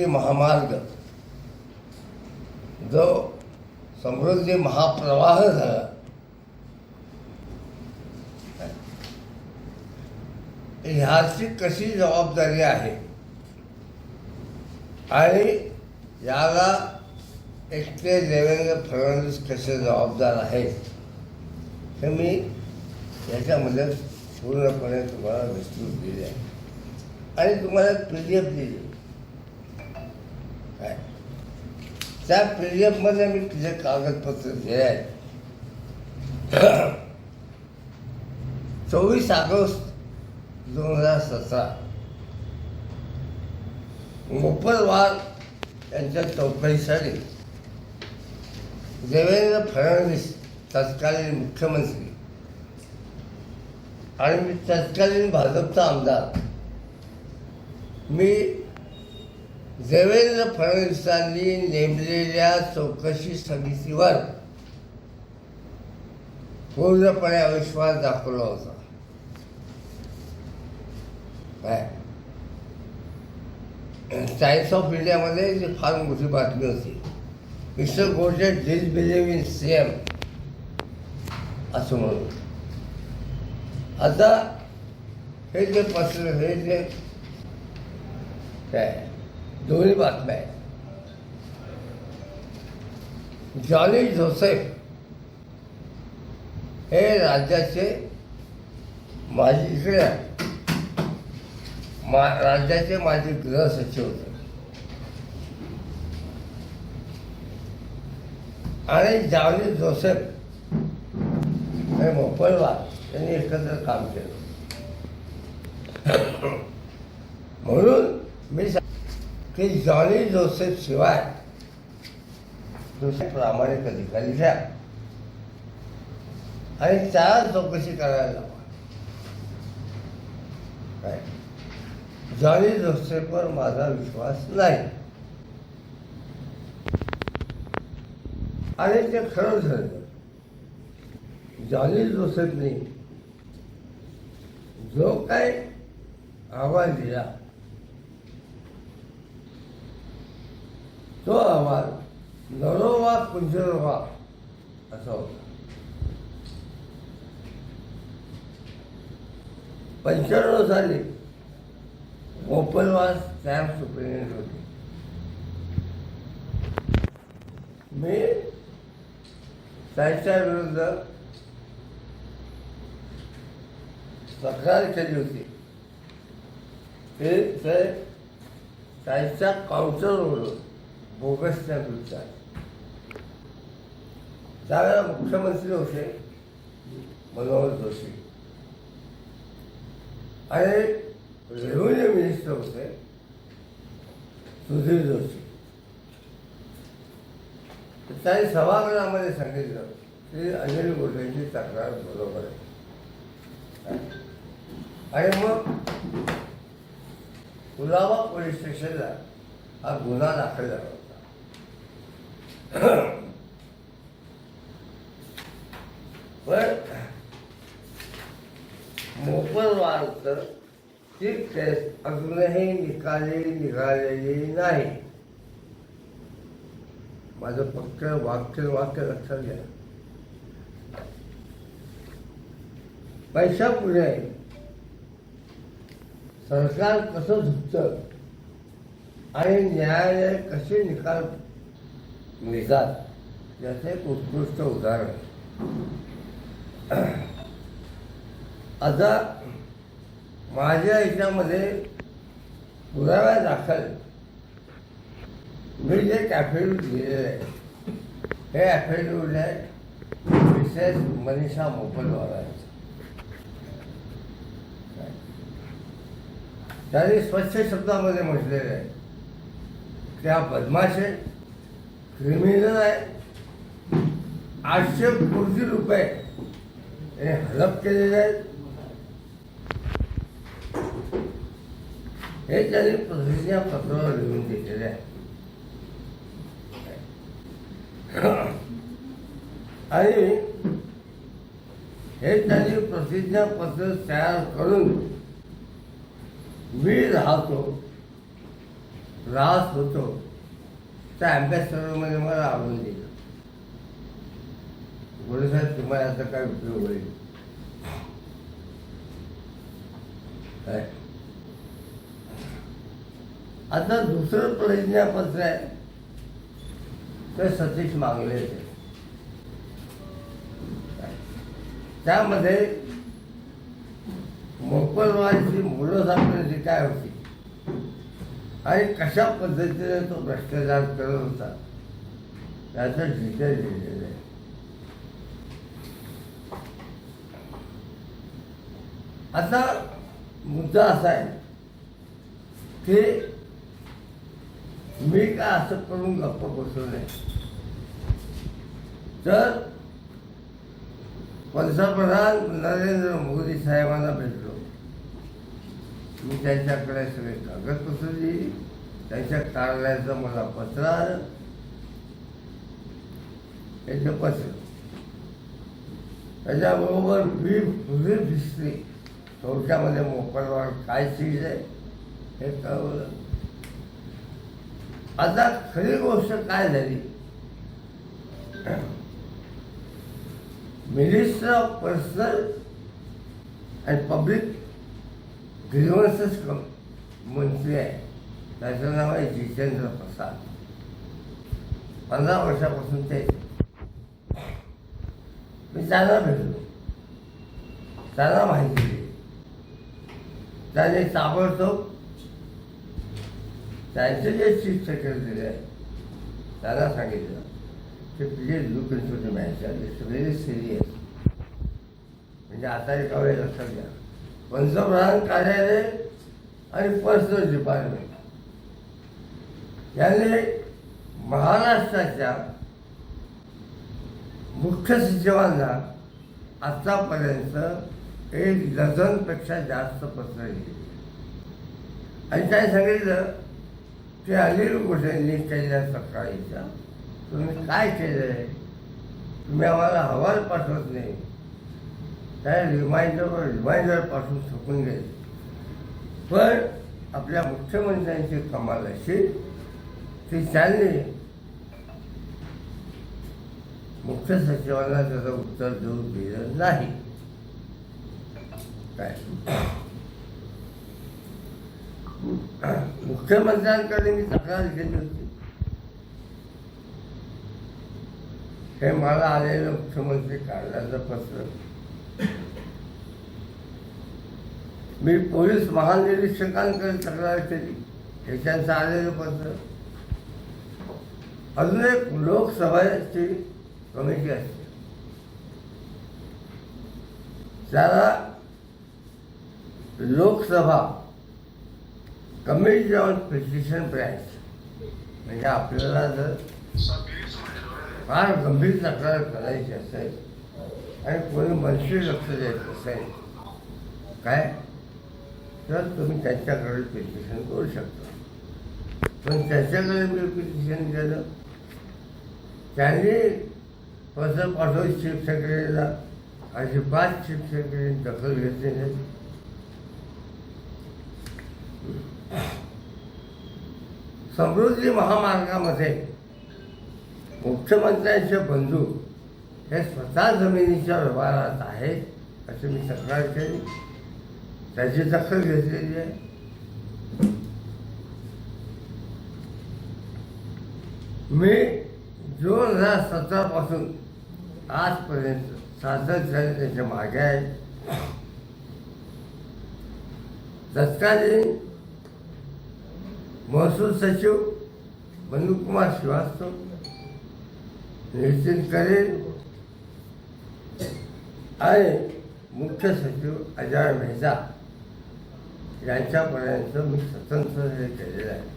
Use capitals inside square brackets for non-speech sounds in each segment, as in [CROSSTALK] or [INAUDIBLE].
समृद्धी महामार्ग जो समृद्धी महाप्रवाह झाला ह्याची कशी जबाबदारी आहे? आणि याला एकटे देवेंद्र फडणवीस कसे जबाबदार आहेत? हे मी याच्यामध्ये पूर्णपणे तुम्हाला विस्तृत दिले आहे. आणि तुम्हाला पी डी एफ दिली काय? त्या पी डी एफमध्ये मी तिचे कागदपत्र दिले आहेत. चोवीस ऑगस्ट दोन हजार सतरा. मोपलवार यांच्या चौकशीसाठी देवेंद्र फडणवीस तत्कालीन मुख्यमंत्री आणि मी तत्कालीन भाजपचा आमदार. मी देवेंद्र फडणवीसांनी नेमलेल्या चौकशी समितीवर पूर्णपणे अविश्वास दाखवला होता काय टाइम्स ऑफ इंडियामध्ये जी फार मोठी बातमी होती मिस्टर गोडजे डिल बिलीव्ह इन सी एम असं म्हणून आता हे जे पत्र हे जे काय दोन्ही बातम्या आहेत जॉनी जोसेफ हे राज्याचे माजी इकडे मा राज्याचे माजी गृह सचिव होते. आणि जावली जोसेफ हे मोपलवार यांनी एकत्र काम केलं. म्हणून मी की जॉनी जोसेफ शिवाय दुसरे प्रामाणिक अधिकारी घ्या आणि त्याला चौकशी करायला लावा. काय? जॉनी जोसेफवर माझा विश्वास नाही. आणि ते खरं झालं. जॉनी जोसेफने जो काय आवाज दिला तो अहवाल नरोवा कुंजरोवा असा होता. पंच्याण्णव साली मोपलवास स्टॅम्प सुप्रिटेंडेंट होते. मी त्यांच्या विरुद्ध तक्रार केली होती. ते ते त्यांच्या काउंटरवरून बोगस स्टॅम्प विचार त्यावेळेला मुख्यमंत्री होते मनोहर जोशी. आणि रेव्हेन्यू मिनिस्टर होते सुधीर जोशी. त्यांनी सभागृहामध्ये सांगितलं की अनिल गोटेंची तक्रार बरोबर आहे. आणि मग कुलाबा पोलीस स्टेशनला हा गुन्हा दाखल झाला. [COUGHS] पण मोफत तर ती टेस्ट अजूनही निकाली निघालेली नाही. माझं फक्त वाक्य वाक्य लक्षात घ्या. पैसा पुढे सरकार कसं झुकतं आणि न्यायालय कसे निकाल मिळतात याचं एक उत्कृष्ट उदाहरण. आहे. आता माझ्या याच्यामध्ये पुराव्या दाखल. मी जे ॲफिडेविट लिहिलेलं आहे हे ॲफिडेविट आहे मिसेस मनीषा मोपलवार आहे त्यांनी स्वच्छ शब्दामध्ये म्हटलेलं आहे त्या बदमाश आहे क्रिमिनल आहे. आठशे कोटी रुपये. हे हडप केलेले आहेत. हे त्यांनी प्रतिज्ञा पत्रावर लिहून दिलेले आहे. आणि हे त्यांनी प्रतिज्ञापत्र तयार करून मी राहतो राहत होतो. त्या अभ्यासक्रमामध्ये मला आवडून दिलं साहेब तुम्हाला याचा काय उपयोग होईल? काय? आता दुसरं प्रतिज्ञापत्र आहे. ते सतीश मागले त्यामध्ये मोकलवाडीची मुलं सापडण्याची काय होती? आणि कशा पद्धतीने तो भ्रष्टाचार करत होता? त्याचं डिटेल दिलेलं आहे. आता मुद्दा असा आहे की मी काय असं करून गप्प बसलो नाही तर पंतप्रधान नरेंद्र मोदी साहेबांना भेटलो मी त्यांच्याकडे सगळे कागदपत्र दिली त्यांच्या कार्यालयाचं मला पत्र आलं त्यांचं पत्र त्याच्याबरोबर मी फुले दिसली. थोडक्यामध्ये मोकळवाड काय चीज आहे हे कळवलं. आता खरी गोष्ट काय झाली? Minister of personnel and public grievances मंत्री आहे त्याचं नाव आहे जितेंद्र प्रसाद पंधरा वर्षापासून ते मी त्यांना भेटलो त्यांना माहिती दिली. त्याने ताबडतोब त्यांचे जे चीफ सेक्रेटरी आहे त्यांना सांगितलं की please look into the matter it's very serious म्हणजे आता एका वेळेला लक्षात घ्या. पंतप्रधान कार्यालय आणि पर्सनल डिपार्टमेंट यांनी महाराष्ट्राच्या मुख्य सचिवांना आत्तापर्यंत एक डझनपेक्षा जास्त पत्र लिहिली आणि काय सांगितलं? की अनिल गोसेंनी केलेल्या तक्रारीच्या तुम्ही काय केलं आहे तुम्ही आम्हाला अहवाल पाठवत नाही. त्या रिमाइंडरवर रिमाइंडर पाठवून थकून गेले. पण आपल्या मुख्यमंत्र्यांची कमाल अशी की त्यांनी मुख्य सचिवांना त्याचं उत्तर देऊ दिलं नाही. काय? मुख्यमंत्र्यांकडे मी तक्रार केली होती. हे मला आलेलं मुख्यमंत्री कार्यालयाचं पत्र मी पोलीस महानिरीक्षकांकडे तक्रार केली. हे त्यांचं आलेलं पत्र. अजून एक लोकसभेची कमिटी असते. त्याला Lok Sabha committee on petition branch म्हणजे आपल्याला जर फार गंभीर तक्रार करायची असेल आणि कोणी मनशी लक्ष द्यायचं असेल काय? तर तुम्ही त्यांच्याकडे पिटिशन करू शकता. पण त्याच्याकडे मी पिटिशन केलं. त्यांनी पत्र पाठवून चीफ सेक्रेटरीला अजिबात चीफ सेक्रेटरी दखल घेतली नाही. समृद्धी महामार्गामध्ये मुख्यमंत्र्यांचे बंधू हे स्वतः जमिनीच्या व्यवहारात आहेत अशी मी तक्रार केली. त्याची दखल घेतलेली आहे. मी दोन हजार सतरापासून आजपर्यंत सातत्याने त्याच्यामागे आहे. तत्कालीन महसूल सचिव मनुकुमार श्रीवास्तव नितीन करेन आणि मुख्य सचिव अजय मेहता यांच्यापर्यंत मी स्वतंत्र हे केलेलं आहे.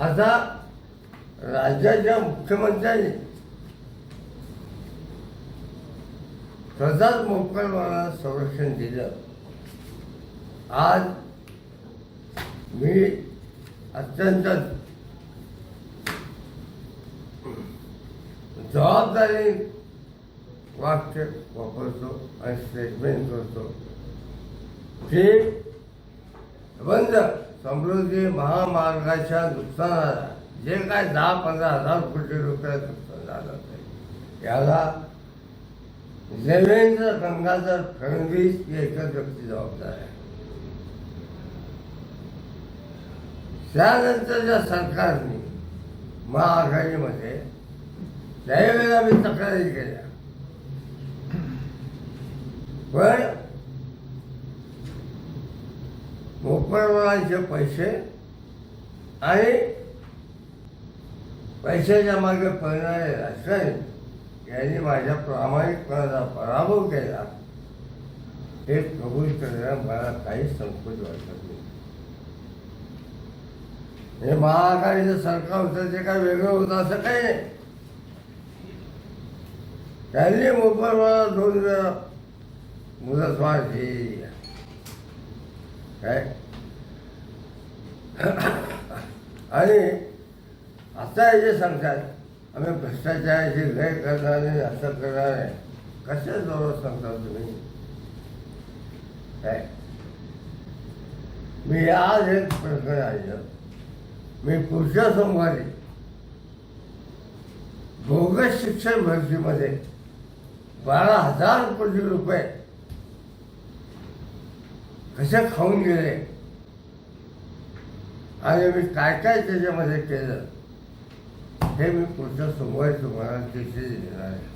आता राज्याच्या मुख्यमंत्र्यांनी स्वतःच मोकलवाला संरक्षण दिलं. आज मी अत्यंत जबाबदारी वाक्य वापरतो आणि स्टेटमेंट करतो. ते बंद. समृद्धी महामार्गाच्या नुकसानाला. जे काय दहा पंधरा हजार कोटी रुपयाचं नुकसान झालं ते. याला देवेंद्र गंगाधर फडणवीस हे एकच व्यक्ती जबाबदार आहे. त्यानंतरच्या सरकारने महाआघाडीमध्ये त्यावेळेला मी तक्रारी केल्या. पण मोकळवाचे पैसे आणि पैशाच्या मागे पळणारे राजकारणी यांनी माझ्या प्रामाणिकपणाचा पराभव केला. हे कबूल करण्यात मला काही संकोच वाटत नाही. हे महाआघाडीचं सरकार होतं ते काय वेगळं होतं असं काही नाही. त्यांनी मोकळवाला दोन वेळा मुदतवाढ दिली काय? आणि आता हे जे सांगतात आम्ही भ्रष्टाचाराची लय करणार नाही असं करणार आहे कशा जोरात सांगता तुम्ही? काय? मी आज एक प्रकरण ऐकलं मी पुढच्या सोमवारी बोगस शिक्षण भरतीमध्ये बारा हजार कोटी रुपये कशा खाऊन गेले? आणि मी काय काय त्याच्यामध्ये केलं? हे मी पुढच्या सोमवारी तुम्हाला दिसून देणार आहे.